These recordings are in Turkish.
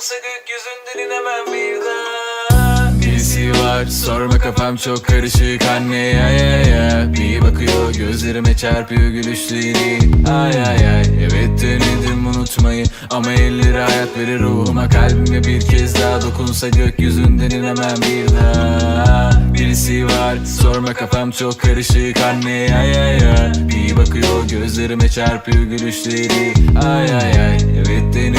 dokunsa gökyüzünden inemem bir daha Birisi var sorma kafam çok karışık anne ya ya ya Bir bakıyor gözlerime çarpıyor gülüşleri. Ay ay ay. Evet denedim unutmayı Ama elleri hayat verir ruhuma. Kalbime bir kez daha dokunsa gökyüzünden inemem bir daha Birisi var sorma kafam çok karışık anne ya ya ya Bir bakıyor gözlerime çarpıyor gülüşleri. Ay ay ay. Evet denedim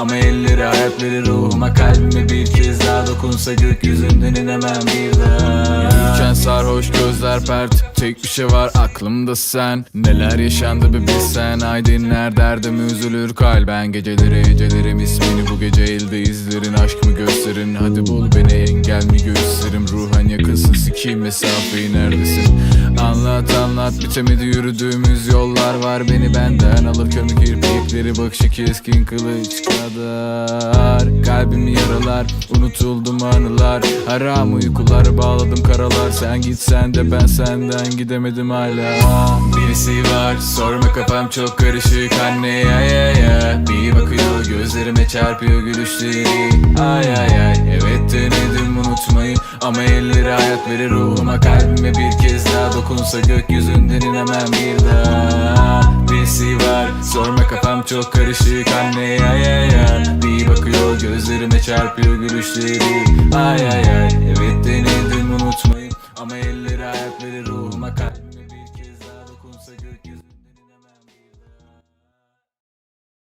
Ama elleri hayat verir ruhuma kalbime bir kez daha dokunsa gökyüzünden inemem bir daha. Yürürken sarhoş gözler pert. Tek bir şey var aklımda sen. Neler yaşandı bir bilsen. Ay dinler derdim üzülür kalben Geceleri gecelerim ismini bu gece elde izlerin. Aşk mı gösterin hadi bul beni engel mi gösterim Ruhen yakınsın sikiyim mesafeyi neredesin? Anlat anlat bitemedi yürüdüğümüz yollar var. Beni benden alır kömür kirpikleri bakışı keskin kılıç kadar. Kalbimi yaralar unutuldum anılar. Haram uykular bağladım karalar. Sen gitsen de ben senden gidemedim hala. Birisi var sorma kafam çok karışık. Anne ya ya ya Bir bakıyor gözlerime çarpıyor gülüşleri. Ay ay ay. Evet denedim unutmayı Ama elleri hayat verir ruhuma kalbime bir kez daha dokunsa gökyüzünden inemem bir daha. Birisi var sorma kafam çok karışık. Anne ya ya ya Bir bakıyor gözlerime çarpıyor gülüşleri. Ay ay ay. Evet my kind.